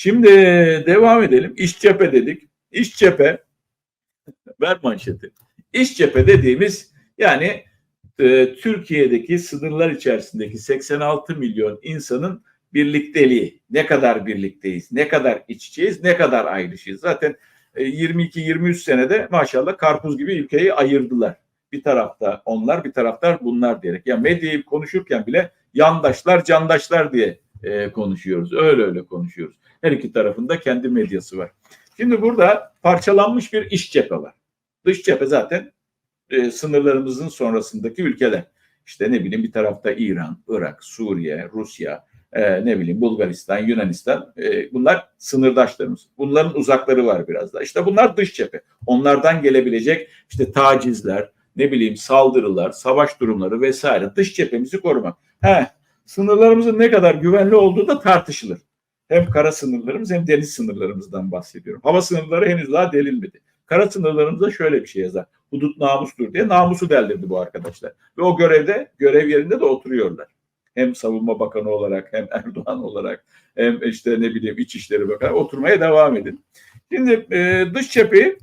Şimdi devam edelim. İş cephe dedik. İş cephe ver manşeti. İş cephe dediğimiz yani e, Türkiye'deki sınırlar içerisindeki 86 milyon insanın birlikteliği. Ne kadar birlikteyiz, ne kadar iç içeyiz, ne kadar ayrışıyız. Zaten e, 22-23 senede maşallah karpuz gibi ülkeyi ayırdılar. Bir tarafta onlar, bir tarafta bunlar diyerek. Ya medyayı konuşurken bile yandaşlar, candaşlar diye e, konuşuyoruz. Öyle öyle konuşuyoruz. Her iki tarafında kendi medyası var. Şimdi burada parçalanmış bir iş cephe var. Dış cephe zaten e, sınırlarımızın sonrasındaki ülkeler. İşte ne bileyim bir tarafta İran, Irak, Suriye, Rusya, e, ne bileyim Bulgaristan, Yunanistan e, bunlar sınırdaşlarımız. Bunların uzakları var biraz da. İşte bunlar dış cephe. Onlardan gelebilecek işte tacizler, ne bileyim saldırılar, savaş durumları vesaire dış cephemizi korumak. He, sınırlarımızın ne kadar güvenli olduğu da tartışılır. Hem kara sınırlarımız hem deniz sınırlarımızdan bahsediyorum. Hava sınırları henüz daha delinmedi. Kara sınırlarımızda şöyle bir şey yazar. Hudut namustur diye namusu deldirdi bu arkadaşlar. Ve o görevde, görev yerinde de oturuyorlar. Hem savunma bakanı olarak hem Erdoğan olarak hem işte ne bileyim İçişleri Bakanı oturmaya devam edin. Şimdi e, dış cepheyi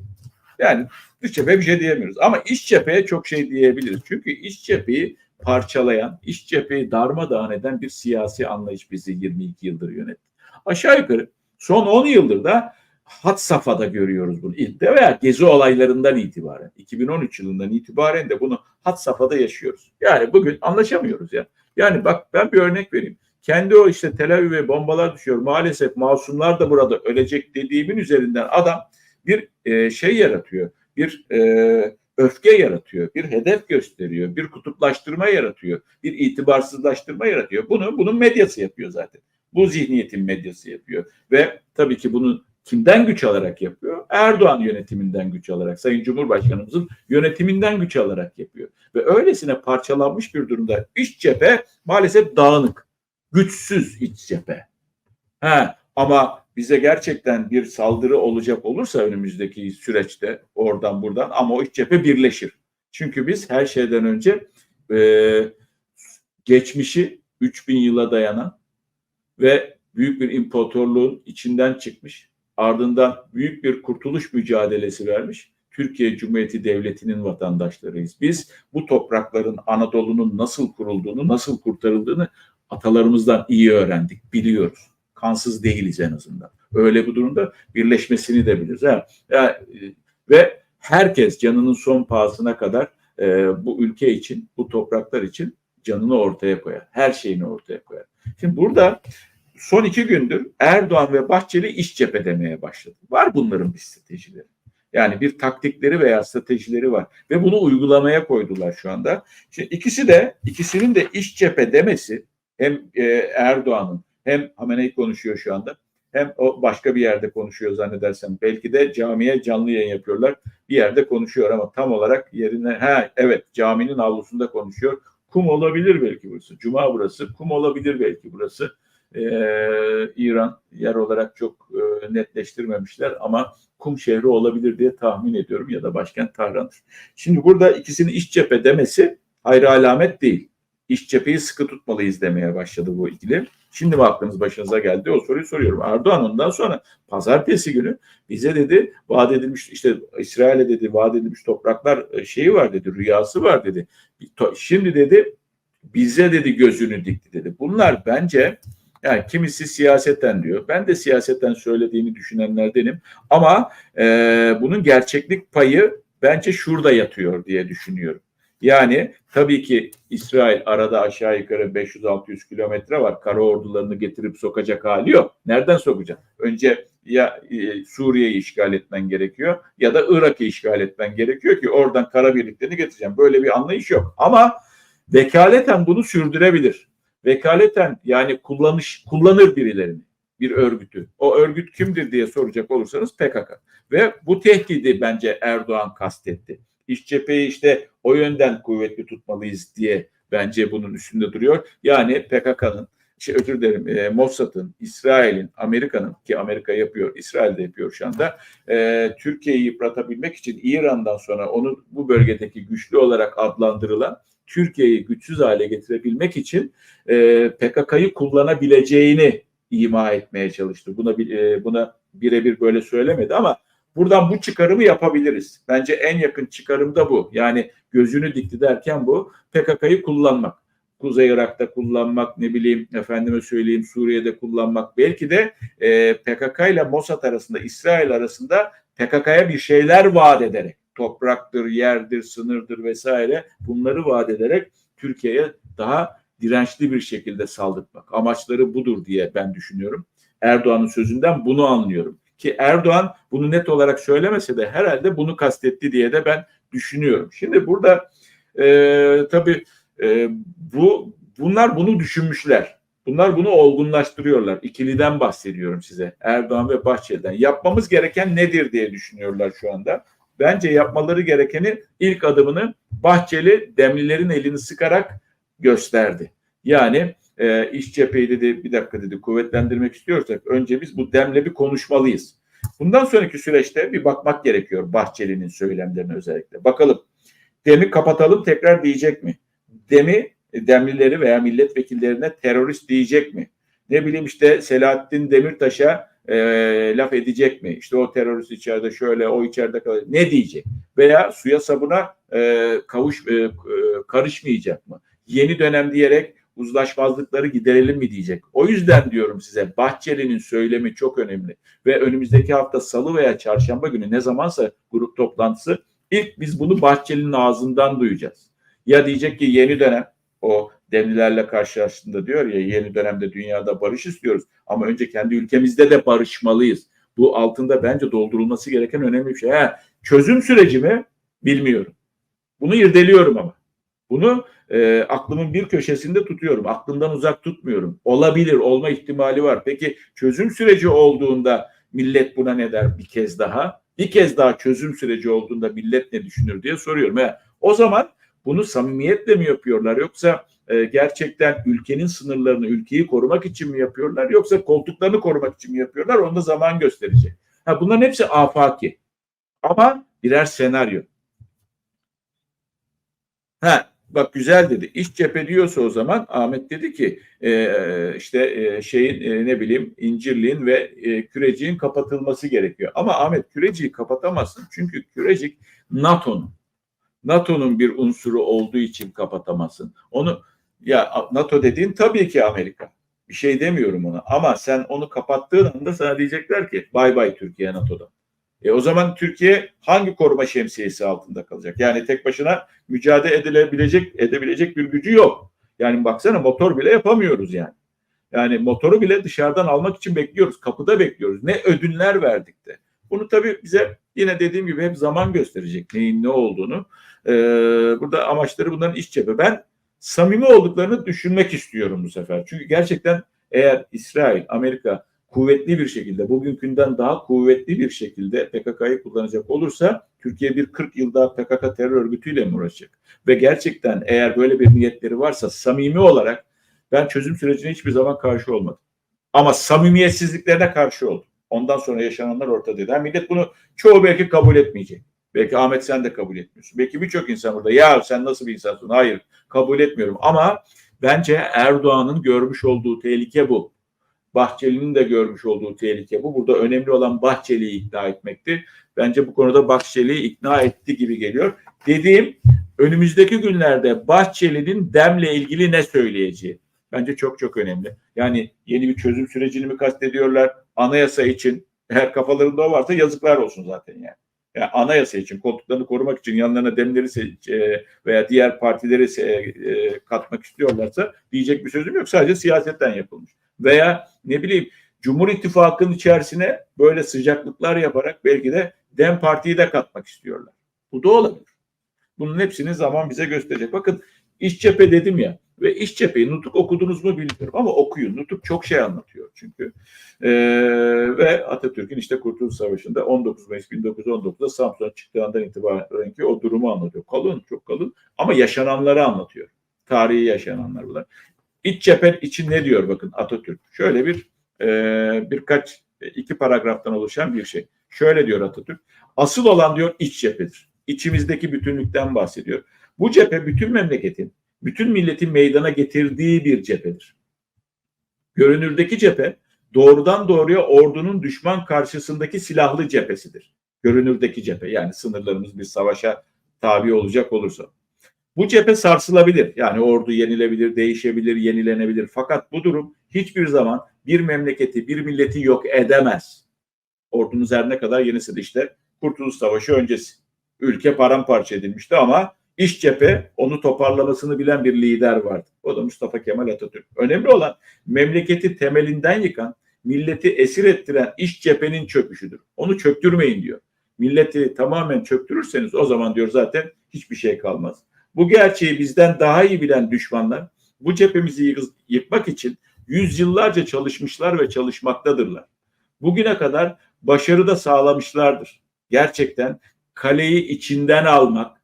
yani dış cephe bir şey diyemiyoruz. Ama iç cepheye çok şey diyebiliriz. Çünkü iç cepheyi parçalayan, iç cepheyi darmadağın eden bir siyasi anlayış bizi 22 yıldır yönetti. Aşağı yukarı son 10 yıldır da hat safhada görüyoruz bunu. İlkte veya gezi olaylarından itibaren, 2013 yılından itibaren de bunu hat safhada yaşıyoruz. Yani bugün anlaşamıyoruz ya. Yani bak ben bir örnek vereyim. Kendi o işte Tel Aviv'e bombalar düşüyor. Maalesef masumlar da burada ölecek dediğimin üzerinden adam bir e, şey yaratıyor. Bir e, öfke yaratıyor, bir hedef gösteriyor, bir kutuplaştırma yaratıyor, bir itibarsızlaştırma yaratıyor. Bunu bunun medyası yapıyor zaten. Bu zihniyetin medyası yapıyor ve tabii ki bunu kimden güç alarak yapıyor? Erdoğan yönetiminden güç alarak, Sayın Cumhurbaşkanımızın yönetiminden güç alarak yapıyor. Ve öylesine parçalanmış bir durumda iç cephe maalesef dağınık, güçsüz iç cephe. Ha, ama bize gerçekten bir saldırı olacak olursa önümüzdeki süreçte oradan buradan ama o iç cephe birleşir. Çünkü biz her şeyden önce e, geçmişi 3000 yıla dayanan ve büyük bir imparatorluğun içinden çıkmış ardından büyük bir kurtuluş mücadelesi vermiş Türkiye Cumhuriyeti Devleti'nin vatandaşlarıyız. Biz bu toprakların Anadolu'nun nasıl kurulduğunu, nasıl kurtarıldığını atalarımızdan iyi öğrendik, biliyoruz. Kansız değiliz en azından. Öyle bir durumda birleşmesini de biliriz. Ha. Ya, ve herkes canının son pahasına kadar e, bu ülke için, bu topraklar için canını ortaya koyar. Her şeyini ortaya koyar. Şimdi burada son iki gündür Erdoğan ve Bahçeli iş cephe demeye başladı. Var bunların bir stratejileri. Yani bir taktikleri veya stratejileri var ve bunu uygulamaya koydular şu anda. Şimdi ikisi de ikisinin de iş cephe demesi hem e, Erdoğan'ın hem Hamenei konuşuyor şu anda hem o başka bir yerde konuşuyor zannedersem. Belki de camiye canlı yayın yapıyorlar. Bir yerde konuşuyor ama tam olarak yerine ha evet caminin avlusunda konuşuyor. Kum olabilir belki burası. Cuma burası. Kum olabilir belki burası e, İran yer olarak çok e, netleştirmemişler ama kum şehri olabilir diye tahmin ediyorum ya da başkent Tahran'dır. Şimdi burada ikisini iç cephe demesi ayrı alamet değil. İç cepheyi sıkı tutmalıyız demeye başladı bu ikili. Şimdi mi aklınız başınıza geldi? O soruyu soruyorum. Erdoğan ondan sonra pazartesi günü bize dedi vaat edilmiş işte İsrail'e dedi vaat edilmiş topraklar e, şeyi var dedi rüyası var dedi. Şimdi dedi bize dedi gözünü dikti dedi. Bunlar bence yani kimisi siyasetten diyor. Ben de siyasetten söylediğini düşünenlerdenim. Ama e, bunun gerçeklik payı bence şurada yatıyor diye düşünüyorum. Yani tabii ki İsrail arada aşağı yukarı 500-600 kilometre var. Kara ordularını getirip sokacak hali yok. Nereden sokacak? Önce ya e, Suriye'yi işgal etmen gerekiyor ya da Irak'ı işgal etmen gerekiyor ki oradan kara birliklerini getireceğim. Böyle bir anlayış yok. Ama vekaleten bunu sürdürebilir vekaleten yani kullanış kullanır birilerini bir örgütü. O örgüt kimdir diye soracak olursanız PKK. Ve bu tehdidi bence Erdoğan kastetti. İş cepheyi işte o yönden kuvvetli tutmalıyız diye bence bunun üstünde duruyor. Yani PKK'nın şey özür dilerim e, Mossad'ın, İsrail'in, Amerika'nın ki Amerika yapıyor, İsrail de yapıyor şu anda e, Türkiye'yi yıpratabilmek için İran'dan sonra onu bu bölgedeki güçlü olarak adlandırılan Türkiye'yi güçsüz hale getirebilmek için e, PKK'yı kullanabileceğini ima etmeye çalıştı. Buna e, buna birebir böyle söylemedi ama buradan bu çıkarımı yapabiliriz. Bence en yakın çıkarım da bu. Yani gözünü dikti derken bu PKK'yı kullanmak. Kuzey Irak'ta kullanmak, ne bileyim efendime söyleyeyim Suriye'de kullanmak. Belki de e, PKK ile Mossad arasında, İsrail arasında PKK'ya bir şeyler vaat ederek, topraktır, yerdir, sınırdır vesaire bunları vaat ederek Türkiye'ye daha dirençli bir şekilde saldırmak. Amaçları budur diye ben düşünüyorum. Erdoğan'ın sözünden bunu anlıyorum. Ki Erdoğan bunu net olarak söylemese de herhalde bunu kastetti diye de ben düşünüyorum. Şimdi burada e, tabii e, bu bunlar bunu düşünmüşler. Bunlar bunu olgunlaştırıyorlar. İkiliden bahsediyorum size. Erdoğan ve Bahçeli'den. Yapmamız gereken nedir diye düşünüyorlar şu anda. Bence yapmaları gerekeni ilk adımını Bahçeli Demlilerin elini sıkarak gösterdi. Yani e, iş cepheyi dedi bir dakika dedi kuvvetlendirmek istiyorsak önce biz bu demle bir konuşmalıyız. Bundan sonraki süreçte bir bakmak gerekiyor Bahçeli'nin söylemlerine özellikle. Bakalım demi kapatalım tekrar diyecek mi? Demi demlileri veya milletvekillerine terörist diyecek mi? Ne bileyim işte Selahattin Demirtaş'a e, laf edecek mi? İşte o terörist içeride şöyle, o içeride kalır. Ne diyecek? Veya suya sabuna e, kavuş e, e, karışmayacak mı? Yeni dönem diyerek uzlaşmazlıkları giderelim mi diyecek. O yüzden diyorum size Bahçeli'nin söylemi çok önemli ve önümüzdeki hafta salı veya çarşamba günü ne zamansa grup toplantısı ilk biz bunu Bahçeli'nin ağzından duyacağız. Ya diyecek ki yeni dönem o demlilerle karşılaştığında diyor ya yeni dönemde dünyada barış istiyoruz ama önce kendi ülkemizde de barışmalıyız. Bu altında bence doldurulması gereken önemli bir şey. Ha, çözüm süreci mi? Bilmiyorum. Bunu irdeliyorum ama. Bunu e, aklımın bir köşesinde tutuyorum. Aklımdan uzak tutmuyorum. Olabilir, olma ihtimali var. Peki çözüm süreci olduğunda millet buna ne der bir kez daha? Bir kez daha çözüm süreci olduğunda millet ne düşünür diye soruyorum. Ha, o zaman bunu samimiyetle mi yapıyorlar yoksa e, gerçekten ülkenin sınırlarını, ülkeyi korumak için mi yapıyorlar yoksa koltuklarını korumak için mi yapıyorlar? Onu da zaman gösterecek. Ha, bunların hepsi afaki. Ama birer senaryo. Ha, bak güzel dedi. İş cephe diyorsa o zaman Ahmet dedi ki e, işte e, şeyin e, ne bileyim İncirliğin ve e, Kürecik'in kapatılması gerekiyor. Ama Ahmet Kürecik'i kapatamazsın çünkü Kürecik NATO'nun NATO'nun bir unsuru olduğu için kapatamazsın. Onu ya NATO dediğin tabii ki Amerika. Bir şey demiyorum ona. Ama sen onu kapattığın anda sana diyecekler ki bay bay Türkiye NATO'da. E o zaman Türkiye hangi koruma şemsiyesi altında kalacak? Yani tek başına mücadele edilebilecek edebilecek bir gücü yok. Yani baksana motor bile yapamıyoruz yani. Yani motoru bile dışarıdan almak için bekliyoruz. Kapıda bekliyoruz. Ne ödünler verdik de. Bunu tabii bize yine dediğim gibi hep zaman gösterecek neyin ne olduğunu. Ee, burada amaçları bunların iş cephe. Ben samimi olduklarını düşünmek istiyorum bu sefer. Çünkü gerçekten eğer İsrail, Amerika kuvvetli bir şekilde, bugünkünden daha kuvvetli bir şekilde PKK'yı kullanacak olursa Türkiye bir 40 yıl daha PKK terör örgütüyle mi uğraşacak? Ve gerçekten eğer böyle bir niyetleri varsa samimi olarak ben çözüm sürecine hiçbir zaman karşı olmadım. Ama samimiyetsizliklerine karşı oldum. Ondan sonra yaşananlar ortadaydı. Yani millet bunu çoğu belki kabul etmeyecek. Belki Ahmet sen de kabul etmiyorsun. Belki birçok insan burada ya sen nasıl bir insansın? Hayır kabul etmiyorum. Ama bence Erdoğan'ın görmüş olduğu tehlike bu. Bahçeli'nin de görmüş olduğu tehlike bu. Burada önemli olan Bahçeli'yi ikna etmekti. Bence bu konuda Bahçeli'yi ikna etti gibi geliyor. Dediğim önümüzdeki günlerde Bahçeli'nin demle ilgili ne söyleyeceği. Bence çok çok önemli. Yani yeni bir çözüm sürecini mi kastediyorlar? Anayasa için eğer kafalarında o varsa yazıklar olsun zaten yani. Yani anayasa için, koltuklarını korumak için yanlarına demleri veya diğer partileri katmak istiyorlarsa diyecek bir sözüm yok. Sadece siyasetten yapılmış. Veya ne bileyim Cumhur İttifakı'nın içerisine böyle sıcaklıklar yaparak belki de Dem Parti'yi de katmak istiyorlar. Bu da olabilir. Bunun hepsini zaman bize gösterecek. Bakın iş cephe dedim ya ve iş cepheyi Nutuk okudunuz mu bilmiyorum ama okuyun. Nutuk çok şey anlatıyor çünkü. Ee, ve Atatürk'ün işte Kurtuluş Savaşı'nda 19 Mayıs 1919'da Samsun'a çıktığı andan itibaren ki o durumu anlatıyor. Kalın, çok kalın ama yaşananları anlatıyor. Tarihi yaşananlar bunlar. İç cephe için ne diyor bakın Atatürk? Şöyle bir e, birkaç iki paragraftan oluşan bir şey. Şöyle diyor Atatürk. Asıl olan diyor iç cephedir. İçimizdeki bütünlükten bahsediyor. Bu cephe bütün memleketin, bütün milletin meydana getirdiği bir cephedir. Görünürdeki cephe doğrudan doğruya ordunun düşman karşısındaki silahlı cephesidir. Görünürdeki cephe yani sınırlarımız bir savaşa tabi olacak olursa. Bu cephe sarsılabilir. Yani ordu yenilebilir, değişebilir, yenilenebilir. Fakat bu durum hiçbir zaman bir memleketi, bir milleti yok edemez. Ordunuz her ne kadar yenisi de işte Kurtuluş Savaşı öncesi. Ülke paramparça edilmişti ama iş cephe onu toparlamasını bilen bir lider vardı. O da Mustafa Kemal Atatürk. Önemli olan memleketi temelinden yıkan, milleti esir ettiren iş cephenin çöküşüdür. Onu çöktürmeyin diyor. Milleti tamamen çöktürürseniz o zaman diyor zaten hiçbir şey kalmaz. Bu gerçeği bizden daha iyi bilen düşmanlar bu cephemizi yıkmak için yüzyıllarca çalışmışlar ve çalışmaktadırlar. Bugüne kadar başarı da sağlamışlardır. Gerçekten kaleyi içinden almak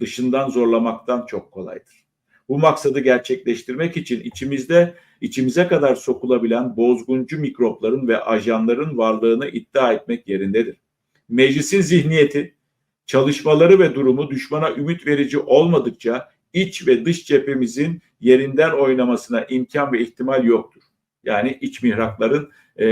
dışından zorlamaktan çok kolaydır. Bu maksadı gerçekleştirmek için içimizde içimize kadar sokulabilen bozguncu mikropların ve ajanların varlığını iddia etmek yerindedir. Meclisin zihniyeti, çalışmaları ve durumu düşmana ümit verici olmadıkça iç ve dış cephemizin yerinden oynamasına imkan ve ihtimal yoktur. Yani iç mihrakların e,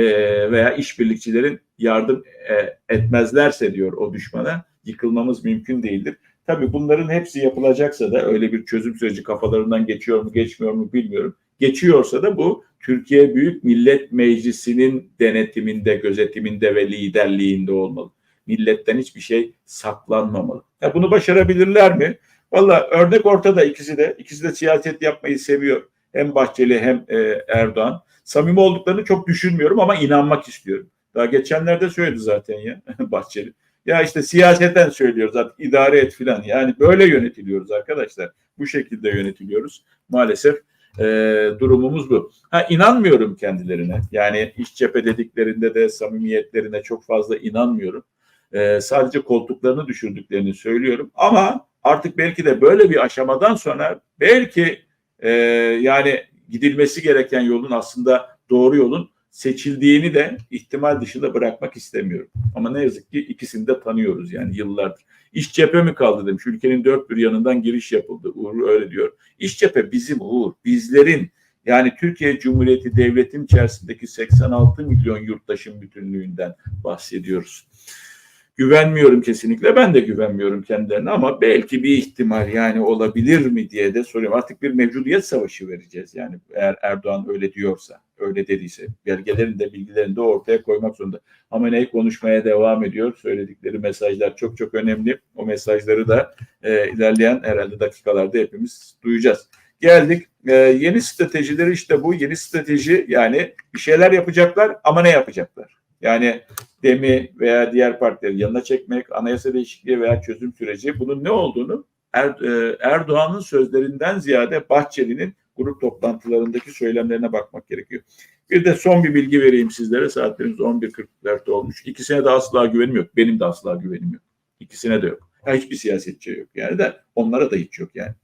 veya işbirlikçilerin yardım e, etmezlerse diyor o düşmana yıkılmamız mümkün değildir. Tabii bunların hepsi yapılacaksa da öyle bir çözüm süreci kafalarından geçiyor mu geçmiyor mu bilmiyorum. Geçiyorsa da bu Türkiye Büyük Millet Meclisi'nin denetiminde, gözetiminde ve liderliğinde olmalı. Milletten hiçbir şey saklanmamalı. Ya bunu başarabilirler mi? Valla örnek ortada ikisi de. İkisi de siyaset yapmayı seviyor. Hem Bahçeli hem e, Erdoğan. Samimi olduklarını çok düşünmüyorum ama inanmak istiyorum. Daha geçenlerde söyledi zaten ya Bahçeli. Ya işte siyaseten söylüyoruz artık idare et filan. Yani böyle yönetiliyoruz arkadaşlar. Bu şekilde yönetiliyoruz. Maalesef e, durumumuz bu. Ha inanmıyorum kendilerine. Yani iş cephe dediklerinde de samimiyetlerine çok fazla inanmıyorum. E, sadece koltuklarını düşürdüklerini söylüyorum. Ama artık belki de böyle bir aşamadan sonra belki e, yani gidilmesi gereken yolun aslında doğru yolun seçildiğini de ihtimal dışında bırakmak istemiyorum. Ama ne yazık ki ikisini de tanıyoruz yani yıllardır. İş cephe mi kaldı demiş. Ülkenin dört bir yanından giriş yapıldı. Uğur öyle diyor. İş cephe bizim Uğur. Bizlerin yani Türkiye Cumhuriyeti Devleti'nin içerisindeki 86 milyon yurttaşın bütünlüğünden bahsediyoruz. Güvenmiyorum kesinlikle. Ben de güvenmiyorum kendilerine ama belki bir ihtimal yani olabilir mi diye de soruyorum. Artık bir mevcudiyet savaşı vereceğiz. Yani eğer Erdoğan öyle diyorsa, öyle dediyse belgelerini de bilgilerini de ortaya koymak zorunda. Ama ne konuşmaya devam ediyor. Söyledikleri mesajlar çok çok önemli. O mesajları da e, ilerleyen herhalde dakikalarda hepimiz duyacağız. Geldik. E, yeni stratejileri işte bu. Yeni strateji yani bir şeyler yapacaklar ama ne yapacaklar? Yani DEM'i veya diğer partileri yanına çekmek, anayasa değişikliği veya çözüm süreci bunun ne olduğunu er, e, Erdoğan'ın sözlerinden ziyade Bahçeli'nin grup toplantılarındaki söylemlerine bakmak gerekiyor. Bir de son bir bilgi vereyim sizlere. Saatlerimiz 11.44 olmuş. İkisine de asla güvenim yok. Benim de asla güvenim yok. İkisine de yok. Hiçbir siyasetçi yok. Yani de onlara da hiç yok yani.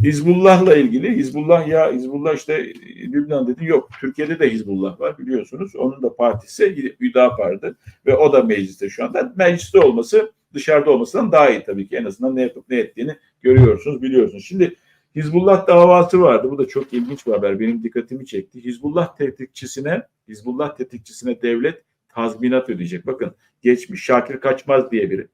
Hizbullah'la ilgili Hizbullah ya Hizbullah işte Lübnan dedi yok. Türkiye'de de Hizbullah var biliyorsunuz. Onun da partisi Hüdapar'dı ve o da mecliste şu anda. Mecliste olması dışarıda olmasından daha iyi tabii ki. En azından ne yapıp ne ettiğini görüyorsunuz, biliyorsunuz. Şimdi Hizbullah davası vardı. Bu da çok ilginç bir haber. Benim dikkatimi çekti. Hizbullah tetikçisine, Hizbullah tetikçisine devlet tazminat ödeyecek. Bakın geçmiş Şakir Kaçmaz diye biri.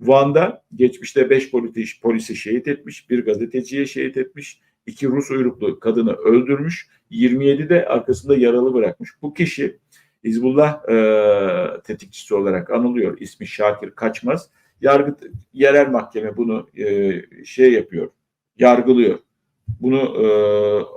Van'da geçmişte 5 polisi, polisi şehit etmiş, bir gazeteciye şehit etmiş, iki Rus uyruklu kadını öldürmüş, 27 de arkasında yaralı bırakmış. Bu kişi Hizbullah e, tetikçisi olarak anılıyor. İsmi Şakir Kaçmaz. Yargı yerel mahkeme bunu e, şey yapıyor, yargılıyor. Bunu e,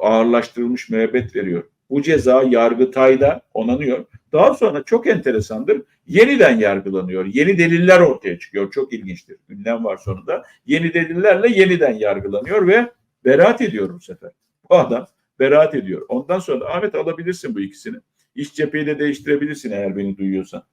ağırlaştırılmış müebbet veriyor. Bu ceza Yargıtay'da onanıyor. Daha sonra çok enteresandır. Yeniden yargılanıyor. Yeni deliller ortaya çıkıyor. Çok ilginçtir. Ünlem var sonunda. Yeni delillerle yeniden yargılanıyor ve beraat ediyor bu sefer. Bu adam beraat ediyor. Ondan sonra Ahmet alabilirsin bu ikisini. İş cepheyi de değiştirebilirsin eğer beni duyuyorsan.